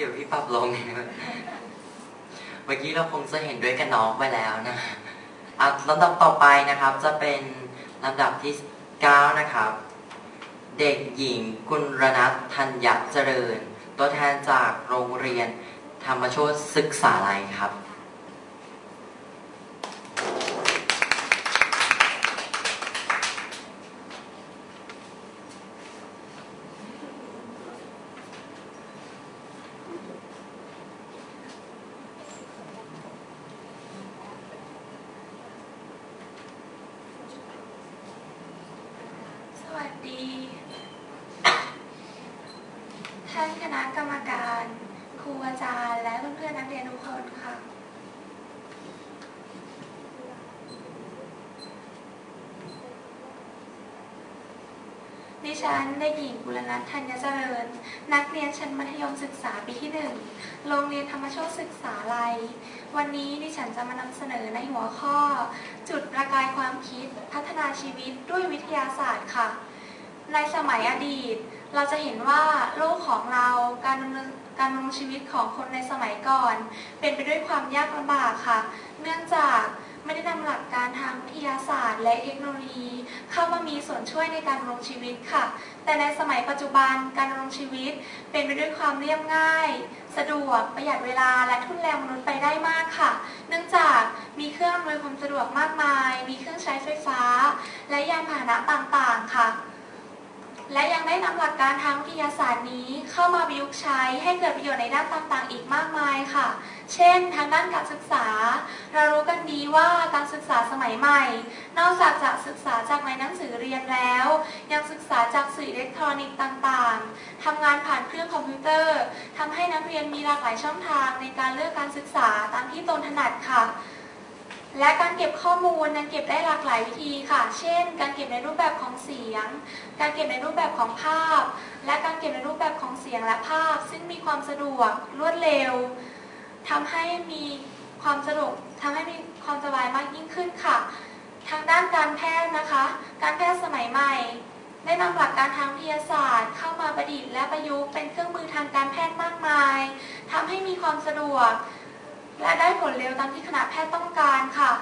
เดี๋ยวพี่ปรับลงเมื่อกี้เราคงจะเห็นด้วยกับน้องไปแล้วนะอะลำดับต่อไปนะครับ จะเป็นลำดับที่ 9 นะครับ เด็กหญิงกุลนัทธัญญเจริญ ตัวแทนจากโรงเรียนธรรมโชติศึกษาลัยครับ สวัสดี ท่านค ณะกรรมการ ครูอาจารย์และเพื่อนๆนักเรียนทุกคนค่ะ ดิฉันได้หญิงบุรณัฐธัญเจริญ นักเรียนชั้นมัธยมศึกษาปีที่หนึ่งโรงเรียนธรรมโชติศึกษาลัย วันนี้ดิฉันจะมานำเสนอในหัวข้อ จุดประกายความคิดพัฒนาชีวิตด้วยวิทยาศาสตร์ค่ะ ในสมัยอดีต เราจะเห็นว่าโลกของเราการดำเนินการดำรงชีวิตของคนในสมัยก่อน เป็นไปด้วยความยากลำบากค่ะ เนื่องจากไม่ได้นำหลักการทางวิทยาศาสตร์ และเทคโนโลยี เข้ามามีส่วนช่วยในการดำรงชีวิตค่ะ แต่ในสมัยปัจจุบันการดำรงชีวิต เป็นไปด้วยความเรียบง่าย สะดวกประหยัดเวลาและทุนแรงมนุษย์ไปได้มากค่ะ เนื่องจากมีเครื่องอำนวยความสะดวกมากมาย มีเครื่องใช้ไฟฟ้า และยานพาหนะต่างๆ ค่ะ และยังได้นำหลักการทางวิทยาศาสตร์นี้เข้ามาประยุกต์ใช้ให้เกิดประโยชน์ในด้านต่างๆ อีกมากมายค่ะ เช่น ทางด้านการศึกษา เรารู้กันดีว่าการศึกษาสมัยใหม่ นอกจากจะศึกษาจากในหนังสือเรียนแล้ว ยังศึกษาจากสื่ออิเล็กทรอนิกส์ต่างๆทำงานผ่านเครื่องคอมพิวเตอร์ทำให้นักเรียนมีหลากหลายช่องทางในการเลือกการศึกษาตามที่ตนถนัดค่ะ และการเก็บข้อมูลยังเก็บได้หลากหลายวิธีค่ะ เช่น การเก็บในรูปแบบของเสียง การเก็บในรูปแบบของภาพ และการเก็บในรูปแบบของเสียงและภาพ ซึ่งมีความสะดวกรวดเร็วทำให้มีความสะดวกทำให้มีความสบายมากยิ่งขึ้นค่ะ ทางด้านการแพทย์นะคะ การแพทย์สมัยใหม่ ได้นำหลักการทางวิทยาศาสตร์ เข้ามาประดิษฐ์และประยุกต์เป็นเครื่องมือทางการแพทย์มากมายทำให้มีความสะดวก และได้ผลเร็วตามที่คณะแพทย์ต้องการค่ะ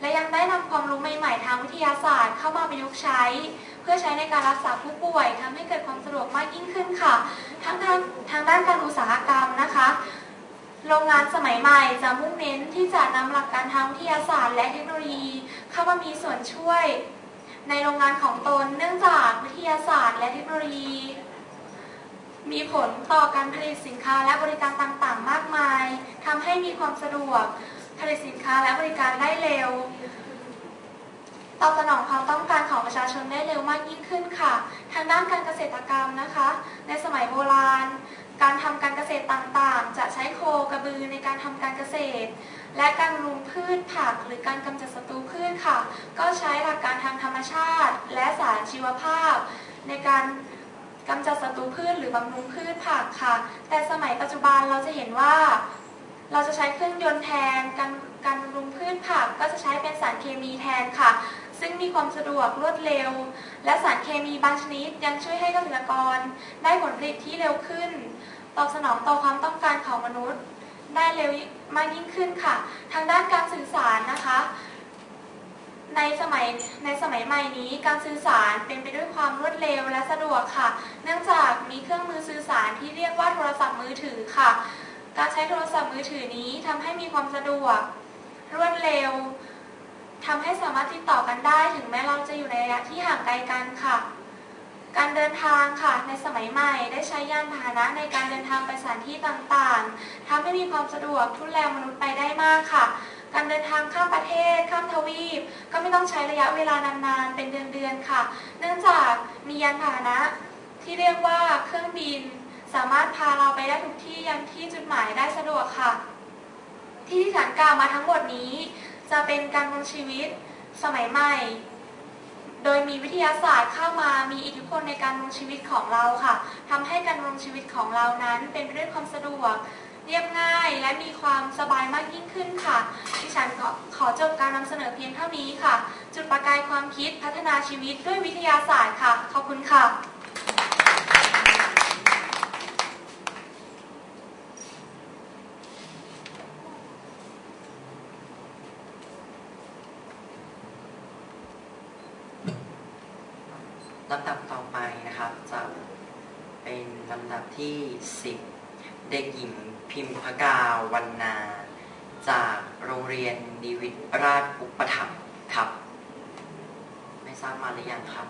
และยังได้นำความรู้ใหม่ๆ ทางวิทยาศาสตร์เข้ามาประยุกต์ใช้ เพื่อใช้ในการรักษาผู้ป่วยทำให้เกิดความสะดวกมากยิ่งขึ้นค่ะ ทั้งทางทางด้านการอุตสาหกรรมนะคะ โรงงานสมัยใหม่จะมุ่งเน้นที่จะนำหลักการทางวิทยาศาสตร์ และเทคโนโลยีเข้ามามีส่วนช่วย ในโรงงานของตนเนื่องจากวิทยาศาสตร์ และเทคโนโลยี มีผลต่อการผลิตสินค้าและบริการต่างๆ มากมายทำให้มีความสะดวก ผลิตสินค้าและบริการได้เร็ว ตอบสนองความต้องการของประชาชนได้เร็วมากยิ่งขึ้นค่ะ ทางด้านการเกษตรกรรมนะคะ ในสมัยโบราณ การทำการเกษตรต่างๆ จะใช้โคกระบือในการทำการเกษตร และการรุงพืชผักหรือการกำจัดศัตรูพืชค่ะ ก็ใช้หลักการทางธรรมชาติ และสารชีวภาพ ในการ กำจัดศัตรูพืชหรือบำรุงพืชผักค่ะ แต่สมัยปัจจุบันเราจะเห็นว่า เราจะใช้เครื่องยนต์แทนการการบำรุงพืชผักก็จะใช้เป็นสารเคมีแทนค่ะ ซึ่งมีความสะดวกรวดเร็ว และสารเคมีบางชนิดยังช่วยให้เกษตรกร ได้ผลผลิตที่เร็วขึ้น ตอบสนองต่อความต้องการของมนุษย์ ได้เร็วมากยิ่งขึ้นค่ะ ทางด้านการสื่อสารนะคะ ในสมัยในสมัยใหม่นี้การสื่อสารเป็นไปด้วยความรวดเร็วและสะดวกค่ะ เนื่องจากมีเครื่องมือสื่อสารที่เรียกว่าโทรศัพท์มือถือค่ะ การใช้โทรศัพท์มือถือนี้ทำให้มีความสะดวก รวดเร็วทำให้สามารถติดต่อกันได้ถึงแม้เราจะอยู่ในระยะที่ห่างไกลกันค่ะ การเดินทางค่ะ ในสมัยใหม่ได้ใช้ยานพาหนะในการเดินทางไปสถานที่ต่างๆทำให้มีความสะดวกทุนแรงมนุษย์ไปได้มากค่ะ การเดินทางข้ามประเทศ ข้ามทวีป ก็ไม่ต้องใช้ระยะเวลานานๆ เป็นเดือนๆ ค่ะ เนื่องจากมียานพาหนะที่เรียกว่าเครื่องบิน สามารถพาเราไปได้ทุกที่ยังที่จุดหมายได้สะดวกค่ะ ที่ที่ฉันกล่าวมาทั้งหมดนี้ จะเป็นการดำรงชีวิตสมัยใหม่ โดยมีวิทยาศาสตร์เข้ามามีอิทธิพลในการดำรงชีวิตของเราค่ะทำให้การดำรงชีวิตของเรานั้นเป็นไปด้วยความสะดวก เรียบง่ายและมีความสบายมากยิ่งขึ้นค่ะ ดิฉันก็ขอจบการนำเสนอเพียงเท่านี้ค่ะ จุดประกายความคิดพัฒนาชีวิตด้วยวิทยาศาสตร์ค่ะ ขอบคุณค่ะลำดับต่อไปนะครับจะเป็นลำดับที่ 10 เด็กหญิงพิมพกาวันนา จากโรงเรียนนิวิตราชอุปถัมภ์ครับ ไม่ทราบมาหรือยังครับ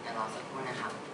เดี๋ยวรอสักครู่นะครับ